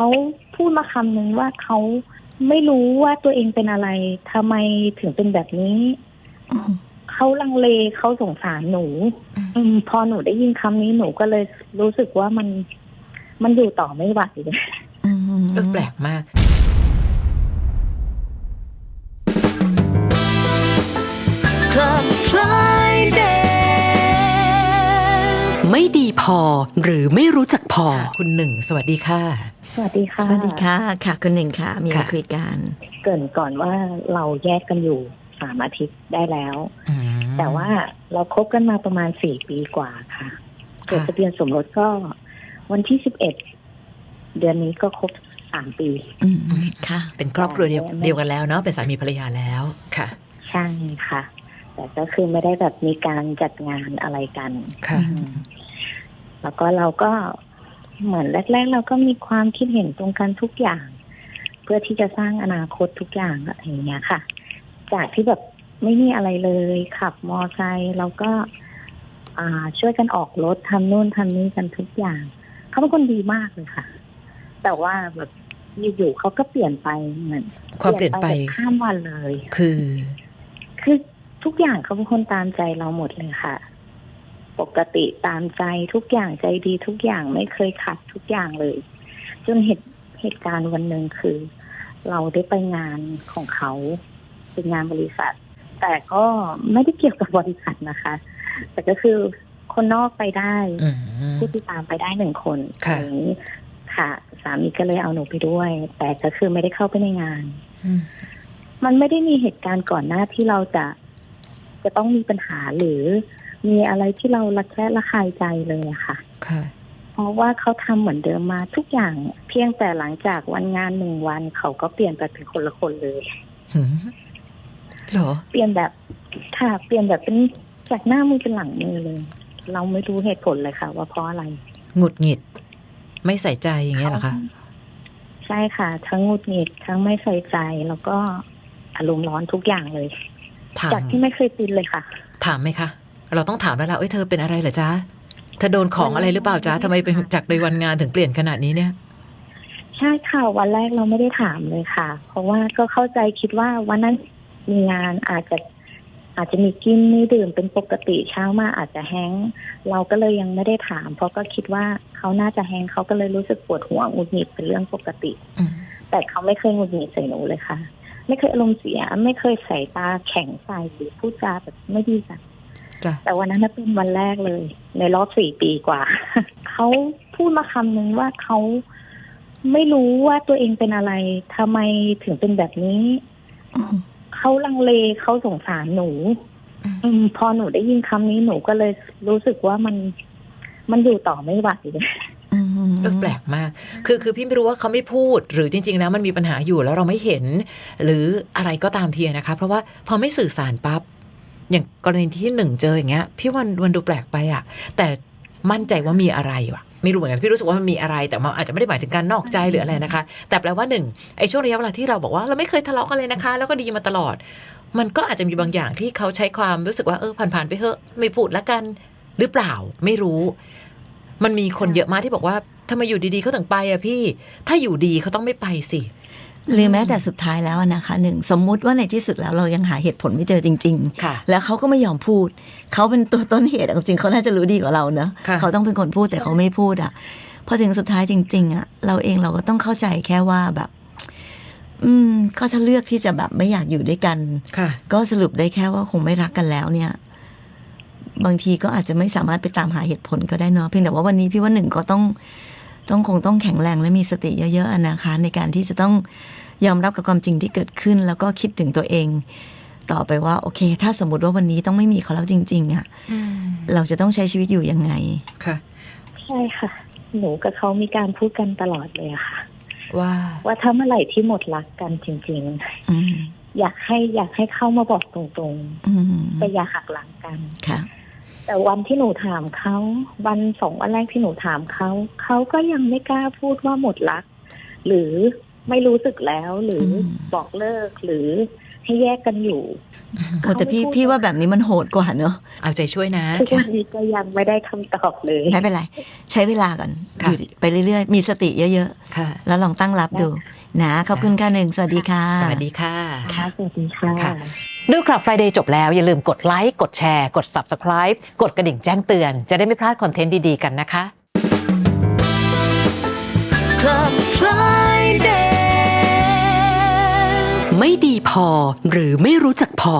เขาพูดมาคำหนึ่งว่าเขาไม่รู้ว่าตัวเองเป็นอะไรทำไมถึงเป็นแบบนี้อืมเขาลังเลเขาสงสารหนูอืมอืมพอหนูได้ยินคำนี้หนูก็เลยรู้สึกว่ามันมันอยู่ต่อไม่ไหวเลยอืมเออแปลกมาก Club Friday ไม่ดีพอหรือไม่รู้จักพอ คุณหนึ่ง สวัสดีค่ะส วัสดีค่ะ สวัสดีค่ะ ค่ะคุณหนึ่งค่ะ มีอะไรค่ะคุยกัน เกรินก่อนว่าเราแยกกันอยู่สามอาทิตย์ได้แล้วอืมแต่ว่าเราคบกันมาประมาณสี่ปีกว่าค่ะจดค่ะทะเบียนสมรสก็ วันที่สิบเอ็ดเดือนนี้ก็ครบสามปีอืมค่ะ เป็นครอบครัวเดียวไม่เดียวกันแล้วเนาะเป็นสามีภรรยาแล้วค่ะ ใช่ค่ะ แต่ก็คือไม่ได้แบบมีการจัดงานอะไรกันค่ะอืมแล้วก็เราก็ เหมือนแรก ๆ เราก็มีความคิดเห็นตรงกันทุกอย่าง เพื่อที่จะสร้างอนาคตทุกอย่างอะไรอย่างเงี้ยค่ะ จากที่แบบไม่มีอะไรเลยขับมอไซค์เราก็ อ่า ช่วยกันออกรถทำนู่นทำนี่กันทุกอย่าง เขาเป็นคนดีมากเลยค่ะ แต่ว่าแบบอยู่ๆเขาก็เปลี่ยนไปเหมือนความเปลี่ยนไปแบบข้ามวันเลย คือ คือทุกอย่างเขาเป็นคนตามใจเราหมดเลยค่ะ ปกติตามใจทุกอย่างใจดีทุกอย่างไม่เคยขัดทุกอย่างเลย จนเหตุเหตุการณ์วันหนึ่งคือ เราได้ไปงานของเขาเป็นงานบริษัท แต่ก็ไม่ได้เกี่ยวกับบริษัทนะคะ แต่ก็คือคนนอกไปได้อืมผู้ติดตามไปได้หนึ่งคนค่ะอย่างนี้ค่ะสามีก็เลยเอาหนูไปด้วย แต่ก็คือไม่ได้เข้าไปในงานอืมมันไม่ได้มีเหตุการณ์ก่อนหน้าที่เราจะจะต้องมีปัญหาหรือ มีอะไรที่เราระแคะระคายใจเลยอะค่ะ ค่ะ เพราะว่าเขาทำเหมือนเดิมมาทุกอย่าง เพียงแต่หลังจากวันงานหนึ่งวันเขาก็เปลี่ยนไปเป็นคนละคนเลยหืมเหรอ เปลี่ยนแบบค่ะ เปลี่ยนแบบเป็นจากหน้ามือเป็นหลังมือเลย เราไม่รู้เหตุผลเลยค่ะ ว่าเพราะอะไรหงุดหงิด ไม่ใส่ใจอย่างเงี้ยเหรอคะใช่ค่ะ ทั้งหงุดหงิดทั้งไม่ใส่ใจแล้วก็อารมณ์ร้อนทุกอย่างเลยถามจากที่ไม่เคยเป็นเลยค่ะ ถามไหมคะ เราต้องถามแล้วล่ะเอ้ยเธอเป็นอะไรเหรอจ๊ะเธอโดนของอะไรหรือเปล่าจ๊ะทำไมเป็นจากในวันงานถึงเปลี่ยนขนาดนี้เนี่ยใช่ค่ะวันแรกเราไม่ได้ถามเลยค่ะ เพราะว่าก็เข้าใจคิดว่าวันนั้นมีงานอาจจะอาจจะมีกินมีดื่มเป็นปกติเช้ามาอาจจะแห้งก์เราก็เลยยังไม่ได้ถาม เพราะก็คิดว่าเขาน่าจะแห้งก์เขาก็เลยรู้สึกปวดหัวหงุดหงิดเป็นเรื่องปกติอืมแต่เขาไม่เคยหงุดหงิดใส่หนูเลยค่ะ ไม่เคยอารมณ์เสีย ไม่เคยใส่ตาแข็งใส่หรือพูดจาแบบไม่ดีกันจ้ะ แต่วันนั้นน่ะเป็นวันแรกเลย ในรอบสี่ปีกว่า เขาพูดมาคำหนึ่งว่าเขาไม่รู้ว่าตัวเองเป็นอะไรทำไมถึงเป็นแบบนี้อืมเขาลังเลเขาสงสารหนูอืมอืมพอหนูได้ยินคำนี้หนูก็เลยรู้สึกว่ามันมันอยู่ต่อไม่ไหวเลยอืมเออแปลกมาก คือคือพี่ไม่รู้ว่าเขาไม่พูด หรือจริงๆแล้วมันมีปัญหาอยู่แล้วเราไม่เห็น หรืออะไรก็ตามทีนะคะ เพราะว่าพอไม่สื่อสารปั๊บ อย่างกรณีที่หนึ่งเจออย่างเงี้ย พี่วันวันดูแปลกไปอะแต่มั่นใจว่ามีอะไรวะไม่รู้เหมือนกันพี่รู้สึกว่ามันมีอะไร แต่มันอาจจะไม่ได้หมายถึงการนอกใจหรืออะไรนะคะ แต่แปลว่าหนึ่งไอ้ช่วงระยะเวลาที่เราบอกว่าเราไม่เคยทะเลาะกันเลยนะคะ แล้วก็ดีมาตลอด มันก็อาจจะมีบางอย่างที่เขาใช้ความรู้สึกว่าเออผ่านๆไปเถอะไม่พูดละกันหรือเปล่าไม่รู้ มันมีคนเยอะมากที่บอกว่าทำไมอยู่ดีๆเขาถึงไปอะพี่ ถ้าอยู่ดีเขาต้องไม่ไปสิ หรือแม้แต่สุดท้ายแล้วอะนะคะหนึ่งสมมุติว่าในที่สุดแล้วเรายังหาเหตุผลไม่เจอจริงค่ะๆแล้วเขาก็ไม่ยอมพูด เขาเป็นตัวต้นเหตุอะจริงๆเขาน่าจะรู้ดีกว่าเราเนอะค่ะเขาต้องเป็นคนพูดแต่เขาไม่พูดอะพอถึงสุดท้ายจริง ๆอะเราเองเราก็ต้องเข้าใจแค่ว่าแบบ อืม ก็ถ้าเลือกที่จะแบบไม่อยากอยู่ด้วยกันค่ะก็สรุปได้แค่ว่าคงไม่รักกันแล้วเนี่ยบางทีก็อาจจะไม่สามารถไปตามหาเหตุผลก็ได้เนาะเพียงแต่ว่าวันนี้พี่ว่าหนึ่งก็ต้อง ต้องคงต้องแข็งแรงและมีสติเยอะๆอะนะคะ ในการที่จะต้อง ยอมรับกับความจริงที่เกิดขึ้น แล้วก็คิดถึงตัวเอง ต่อไปว่า โอเค ถ้าสมมติว่าวันนี้ต้องไม่มีเขาแล้วจริง ๆอะเราจะต้องใช้ชีวิตอยู่ยังไงค่ะ ใช่ค่ะ หนูกับเขามีการพูดกันตลอดเลยอะค่ะ ว่า ว่าถ้าเมื่อไหร่ที่หมดรักกันจริงอืมๆอยากให้อยากให้เข้ามาบอกตรงอืมๆแต่อย่าหักหลังกันค่ะแต่วันที่หนูถามเขาวันสองวันแรกที่หนูถามเขาเขาก็ยังไม่กล้าพูดว่าหมดรัก หรือ ไม่รู้สึกแล้วหรืออมบอกเลิกหรือให้แยกกันอยู่โอ้แต่พี่พี่ว่าแบบนี้มันโหดกว่าเนอะเอาใจช่วยนะทุกวันนี้ก็ยังไม่ได้คำตอบเลยไม่เป็นไร ใช้เวลาก่อนค่ะอยู่ไปเรื่อยๆ มีสติเยอะค่ะๆ แล้วลองตั้งรับดูนะขอบคุณค่ะหนึ่งสวัสดีค่ะ สวัสดีค่ะค่ะสวัสดีค่ะค่ะดูคลับ Friday จบแล้ว อย่าลืมกดไลค์กดแชร์ กด Subscribe กดกระดิ่งแจ้งเตือน จะได้ไม่พลาดคอนเทนต์ดี ๆ กันนะคะ Club Friday ไม่ดีพอหรือไม่รู้จักพอ